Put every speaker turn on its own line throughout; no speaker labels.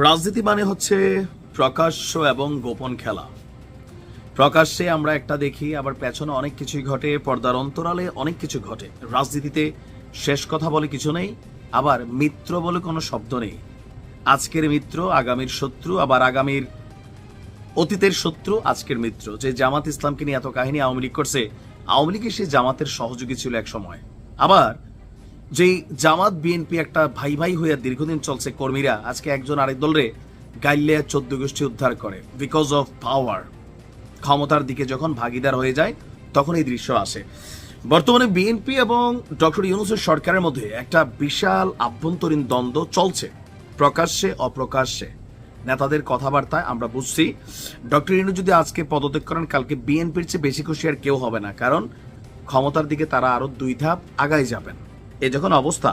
রাজনীতি মানে হচ্ছে প্রকাশ্য এবং গোপন খেলা। প্রকাশ্যে আমরা একটা দেখি, আবার পেছনে অনেক কিছুই ঘটে, পর্দার অন্তরালে অনেক কিছু ঘটে। রাজনীতিতে শেষ কথা বলে কিছু নেই, আবার মিত্র বলে কোনো শব্দ নেই। আজকের মিত্র, আগামীর শত্রু, আবার আগামীর অতীতের শত্রু, আজকের মিত্র। যে জামাত ইসলামকে নিয়ে এত কাহিনী আওয়ামী লীগ করছে, আওয়ামী লীগের সেই জামাতের সহযোগী ছিল এক সময়। আবার যেই জামাত বিএনপি একটা ভাই ভাই হইয়া দীর্ঘদিন চলছে কর্মীরা, আজকে একজন আরেক দলরে গাইলে চোদ্দ গোষ্ঠী উদ্ধার করে বিকজ অফ পাওয়ার ক্ষমতার দিকে যখন ভাগিদার হয়ে যায়, তখন এই দৃশ্য আসে। বর্তমানে বিএনপি এবং ডক্টর ইউনুসের সরকারের মধ্যে একটা বিশাল আভ্যন্তরীণ দ্বন্দ্ব চলছে, প্রকাশ্যে, অপ্রকাশ্যে। নেতাদের কথাবার্তায় আমরা বুঝছি, ডক্টর ইউনুস যদি আজকে পদত্যাগ করেন, কালকে বিএনপির চেয়ে বেশি খুশি আর কেউ হবে না, কারণ ক্ষমতার দিকে তারা আরও দুই ধাপ আগায় যাবেন। এ যখন অবস্থা,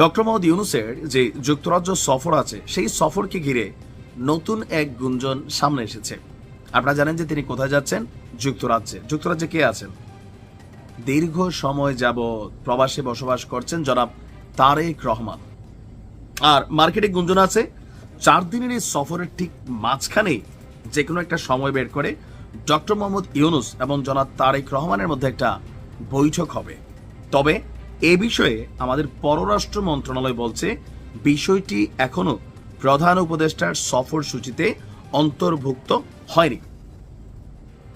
ডক্টর মোহাম্মদ ইউনুসের যে যুক্তরাজ্য সফর আছে, সেই সফরকে ঘিরে নতুন এক গুঞ্জন সামনে এসেছে। আপনারা জানেন যে তিনি কোথায় যাচ্ছেন? যুক্তরাজ্যে। যুক্তরাজ্যে কে আছেন? দীর্ঘ সময় যাবৎ প্রবাসে বসবাস করছেন জনাব তারেক রহমান। আর মার্কেটে গুঞ্জন আছে, চার দিনের এই সফরের ঠিক মাঝখানে যে কোনো একটা সময় বের করে ডক্টর মোহাম্মদ ইউনুস এবং জনাব তারেক রহমানের মধ্যে একটা বৈঠক হবে। তবে এ বিষয়ে আমাদের পররাষ্ট্র মন্ত্রণালয় বলছে, বিষয়টি এখনও প্রধান উপদেষ্টার সফর সূচিতে অন্তর্ভুক্ত হয়নি।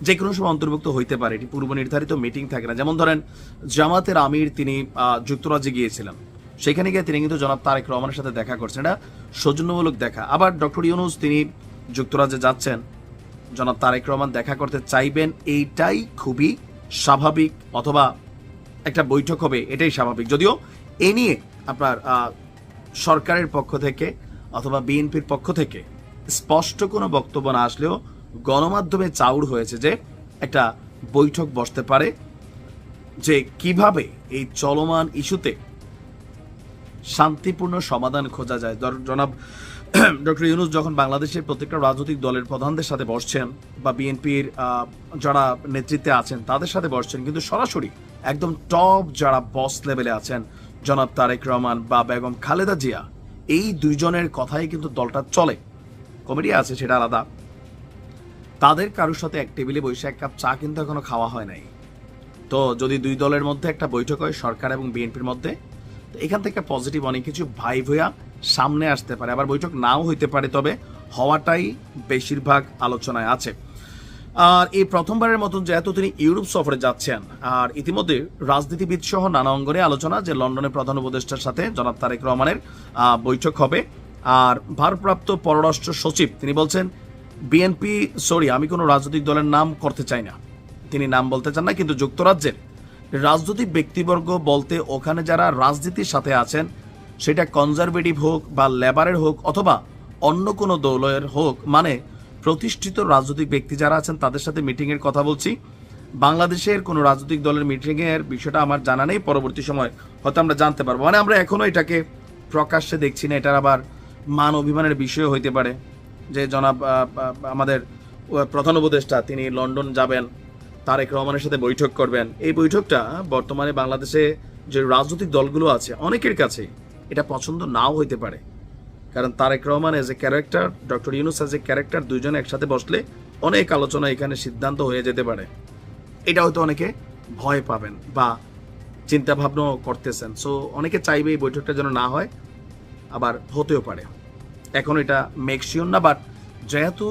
যে কোনো সময় অন্তর্ভুক্ত হইতে পারে, এটি পূর্ব নির্ধারিত মিটিং থাকে না। যেমন ধরেন, জামাতের আমির তিনি যুক্তরাজ্যে গিয়েছিলেন। সেখানে গিয়ে তিনি কিন্তু জনাব তারেক রহমানের সাথে দেখা করছেন। এটা সৌজন্যমূলক দেখা। আবার ডক্টর ইউনুস, তিনি যুক্তরাজ্যে যাচ্ছেন। জনাব তারেক রহমান দেখা করতে চাইবেন, এইটাই খুবই স্বাভাবিক অথবা একটা বৈঠক হবে, এটাই স্বাভাবিক। যদিও এ নিয়ে আপনার সরকারের পক্ষ থেকে অথবা বিএনপির পক্ষ থেকে স্পষ্ট কোনো বক্তব্য না আসলেও গণমাধ্যমে চাউর হয়েছে যে একটা বৈঠক বসতে পারে, যে কীভাবে এই চলমান ইস্যুতে শান্তিপূর্ণ সমাধান খোঁজা যায়। জনাব ডক্টর ইউনুস যখন বাংলাদেশের প্রত্যেকটা রাজনৈতিক দলের প্রধানদের সাথে বসছেন বা বিএনপির যারা নেতৃত্বে আছেন তাদের সাথে বসছেন, কিন্তু সরাসরি একদম টপ যারা বস লেভেলে আছেন, জনাব তারেক রহমান বা বেগম খালেদা জিয়া, এই দুইজনের কথাই কিন্তু দলটা চলে। কমেডি আছে, সেটা আলাদা। তাদের কারোর সাথে এক টেবিলে বসে এক কাপ চা কিন্তু এখনও খাওয়া হয় নাই। তো যদি দুই দলের মধ্যে একটা বৈঠক হয়, সরকার এবং বিএনপির মধ্যে তো এখান থেকে পজিটিভ অনেক কিছু ভাই ভইয়া সামনে আসতে পারে। আবার বৈঠক নাও হইতে পারে, তবে হওয়াটাই বেশিরভাগ আলোচনায় আছে। আর এই প্রথমবারের মতন যেহেতু তিনি ইউরোপ সফরে যাচ্ছেন, আর ইতিমধ্যে রাজনীতিবিদ সহ নানা অঙ্গনে আলোচনা যে লন্ডনের প্রধান উপদেষ্টার সাথে জনাব তারেক রহমানের বৈঠক হবে। আর ভারপ্রাপ্ত পররাষ্ট্র সচিব, তিনি বলছেন, বিএনপি সরি আমি কোনো রাজনৈতিক দলের নাম করতে চাই না। তিনি নাম বলতে চান না, কিন্তু যুক্তরাজ্যের রাজনৈতিক ব্যক্তিবর্গ বলতে ওখানে যারা রাজনীতির সাথে আছেন, সেটা কনজারভেটিভ হোক বা লেবারের হোক অথবা অন্য কোনো দলের হোক মানে প্রতিষ্ঠিত রাজনৈতিক ব্যক্তি যারা আছেন, তাদের সাথে মিটিং এর কথা বলছি। বাংলাদেশের কোনো রাজনৈতিক দলের মিটিং এর বিষয়টা আমার জানা নেই, পরবর্তী সময় হয়তো আমরা জানতে পারব। মানে আমরা এখনও এটাকে প্রকাশ্যে দেখছি না, এটার আবার মান অভিমানের বিষয় হইতে পারে। যে জনাব আমাদের প্রধান উপদেষ্টা, তিনি লন্ডন যাবেন তারেক রহমানের সাথে বৈঠক করবেন। এই বৈঠকটা বর্তমানে বাংলাদেশে যে রাজনৈতিক দলগুলো আছে, অনেকের কাছে এটা পছন্দ নাও হইতে পারে। কারণ Tarique Rahman as a character doctor Yunus as a character দুইজন একসাথে বসলে অনেক আলোচনা এখানে সিদ্ধান্ত হয়ে যেতে পারে। এটা হয়তো অনেকে ভয় পাবেন বা চিন্তা ভাবনাও করতেছেন। সো অনেকে চাইবে এই বৈঠকটা যেন না হয়, আবার হতেও পারে। এখন এটা মেকশিওর না বাট যেহেতু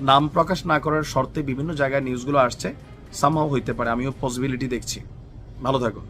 নাম প্রকাশ না করার শর্তে বিভিন্ন জায়গায় নিউজগুলো আসছে। সামহাও হইতে পারে, আমিও পসিবিলিটি দেখছি। ভালো থাকুন